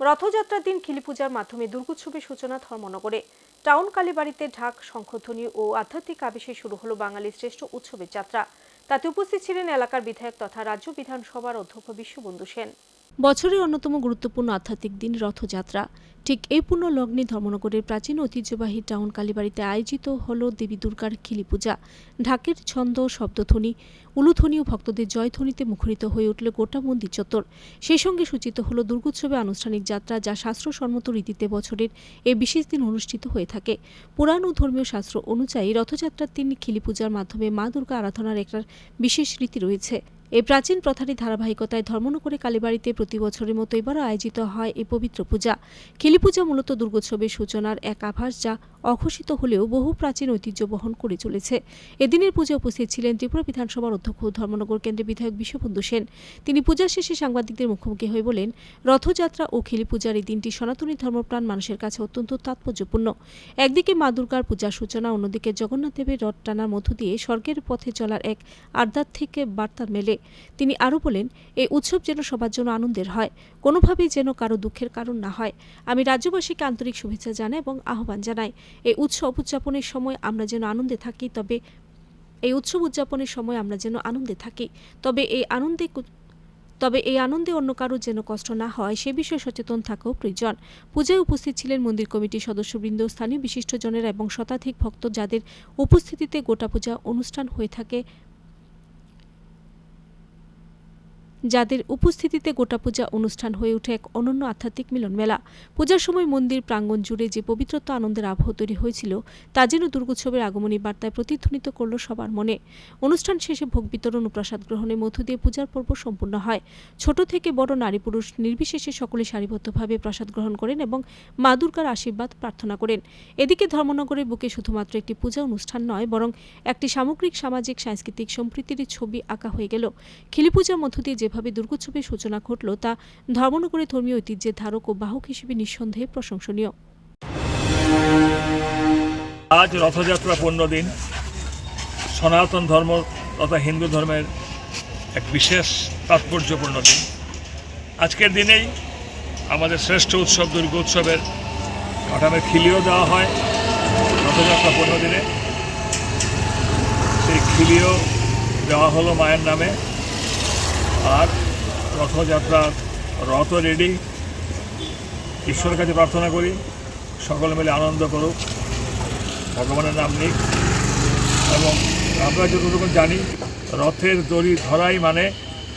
রথযাত্রার দিন পূজার মাধ্যমে দুর্গোৎসবের সূচনা ধর্মনগরে। টাউন কালীবাড়িতে ঢাক শঙ্খধ্বনি ও আধ্যাত্মিক আবেশে শুরু হলো বাঙালির শ্রেষ্ঠ উৎসবের যাত্রা। তাতে উপস্থিত ছিলেন এলাকার বিধায়ক তথা রাজ্য বিধানসভার অধ্যক্ষ বিশ্ববন্ধু সেন। বছরের অন্যতম গুরুত্বপূর্ণ আধ্যাত্মিক দিন রথযাত্রা। ঠিক এই পূর্ণ লগ্নে ধর্মনগরের প্রাচীন ঐতিহ্যবাহী টাউন কালীবাড়িতে আয়োজিত হল দেবী দুর্গার খিলি পূজা। ঢাকের ছন্দ, শব্দধ্বনি, উলুধ্বনি ও ভক্তদের জয়ধ্বনিতে মুখরিত হয়ে উঠল গোটা মন্দির চত্বর। সেই সঙ্গে সূচিত হল দুর্গোৎসবে আনুষ্ঠানিক যাত্রা যা শাস্ত্রসম্মত রীতিতে বছরের এই বিশেষ দিন অনুষ্ঠিত হয়ে থাকে। পুরাণ ও ধর্মীয় শাস্ত্র অনুযায়ী রথযাত্রার দিন খিলি পূজার মাধ্যমে মা দুর্গা আরাধনার একটা বিশেষ রীতি রয়েছে। এই প্রাচীন প্রথারই ধারাবাহিকতায় ধর্মনগরে কালীবাড়িতে প্রতি বছরের মতো এবারও আয়োজিত হয় এই পবিত্র পূজা। খিলি পূজা মূলত দুর্গোৎসবের সূচনার এক আভাস যা অঘোষিত হলেও বহু প্রাচীন ঐতিহ্য বহন করে চলেছে। এদিনের পূজা উপস্থিত ছিলেন ত্রিপুরা বিধানসভার অধ্যক্ষ ধর্মনগর কেন্দ্রের বিধায়ক বিশ্ববন্ধু সেন। তিনি পূজা শেষে সাংবাদিকদের মুখোমুখি হয়ে বলেন, রথযাত্রা ও খিলি পূজার এই দিনটি সনাতনী ধর্মপ্রাণ মানুষের কাছে অত্যন্ত তাৎপর্যপূর্ণ। একদিকে মা দুর্গার পূজার সূচনা, অন্যদিকে জগন্নাথ দেবের রথ টানার মধ্য দিয়ে স্বর্গের পথে চলার এক আধ্যাত্মিক বার্তা মেলে। তিনি আরও বলেন এই উৎসব যেন সবার জন্য আনন্দের হয়, কোনোভাবেই যেন কারও দুঃখের কারণ না হয়। আমি রাজ্যবাসীকে আন্তরিক শুভেচ্ছা জানাই এবং আহ্বান জানাই এই উৎসব উদযাপনের সময় আমরা যেন আনন্দে থাকি, তবে এই উৎসব উদযাপনের সময় আমরা যেন আনন্দে থাকি, তবে এই আনন্দে তবে এই আনন্দে অন্য কারোর যেন কষ্ট না হয়, সে বিষয়ে সচেতন থাকাও প্রয়োজন। পূজায় উপস্থিত ছিলেন মন্দির কমিটির সদস্যবৃন্দ, স্থানীয় বিশিষ্টজনেরা এবং শতাধিক ভক্ত যাদের উপস্থিতিতে গোটা পূজা অনুষ্ঠান হয়ে থাকে। যাদের উপস্থিতিতে গোটা পূজা অনুষ্ঠান হয়ে ওঠে এক অনন্য আধ্যাত্মিক মিলন মেলা। পূজার সময় মন্দির প্রাঙ্গণ জুড়ে যে পবিত্রতা আনন্দের আবহ তৈরি হয়েছিল, তা যেন দুর্গোৎসবের আগমনী বার্তায় প্রতিধ্বনিত করল সবার মনে। অনুষ্ঠান শেষে ভোগ বিতরণ ও প্রসাদ গ্রহণের মধ্য দিয়ে পূজার পর্ব সম্পূর্ণ হয়। ছোট থেকে বড় নারী পুরুষ নির্বিশেষে সকলে সারিবদ্ধভাবে প্রসাদ গ্রহণ করেন এবং মা দুর্গার আশীর্বাদ প্রার্থনা করেন। এদিকে ধর্মনগরের বুকে শুধুমাত্র একটি পূজা অনুষ্ঠান নয়, বরং একটি সামগ্রিক সামাজিক, সাংস্কৃতিক সম্প্রীতির ছবি আঁকা হয়ে গেল। খিলি পূজার মধ্য দিয়ে যেভাবে দুর্গোৎসবের সূচনা ঘটল, তা ধর্মনগরের ধর্মীয় ঐতিহ্যের ধারক ও বাহক হিসেবে নিঃসন্দেহে প্রশংসনীয়। আজ রথযাত্রা পনেরো দিন। সনাতন ধর্ম তথা হিন্দু ধর্মের এক বিশেষ তাৎপর্যপূর্ণ দিন। আজকের দিনেই আমাদের শ্রেষ্ঠ উৎসব দুর্গোৎসবের কাঠামের খিলিও দেওয়া হয় রথযাত্রা পনেরো দিনে। সেই খিলিও দেওয়া হলো মায়ের নামে। আর রথযাত্রার রথ রেডি ঈশ্বরের কাছে প্রার্থনা করি, সকলে মিলে আনন্দ করুক। ভগবানের নাম নিক। এবং আমরা যতটুকু জানি, রথের দড়ি ধরাই মানে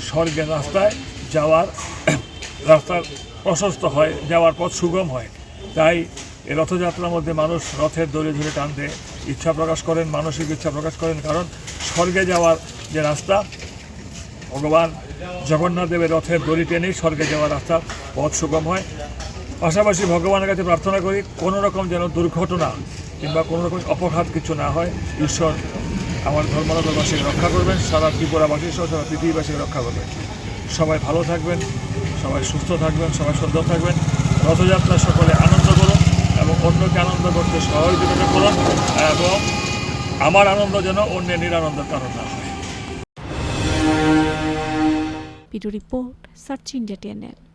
স্বর্গের রাস্তায় যাওয়ার, রাস্তা প্রশস্ত হয়, যাওয়ার পথ সুগম হয়। তাই এই রথযাত্রার মধ্যে মানুষ রথের দড়ি ধরে টানতে ইচ্ছা প্রকাশ করেন, মানসিক ইচ্ছা প্রকাশ করেন, কারণ স্বর্গে যাওয়ার যে রাস্তা ভগবান জগন্নাথ দেবের রথের দড়ি টেনেই স্বর্গে যাওয়ার রাস্তা পথ সুগম হয়। পাশাপাশি ভগবানের কাছে প্রার্থনা করি, কোনো রকম যেন দুর্ঘটনা কিংবা কোনো রকম অপঘাত কিছু না হয়, ঈশ্বর আমার ধর্মনগরবাসীকে রক্ষা করবেন, সারা ত্রিপুরাবাসী সহ সারা পৃথিবীবাসীকে রক্ষা করবেন। সবাই ভালো থাকবেন, সবাই সুস্থ থাকবেন, সবাই সুন্দর থাকবেন। রথযাত্রা সকলে আনন্দ করুন এবং অন্যকে আনন্দ করতে সহযোগিতা করুন এবং আমার আনন্দ যেন অন্যের নিরানন্দের কারণ না হয়। Report search India TNL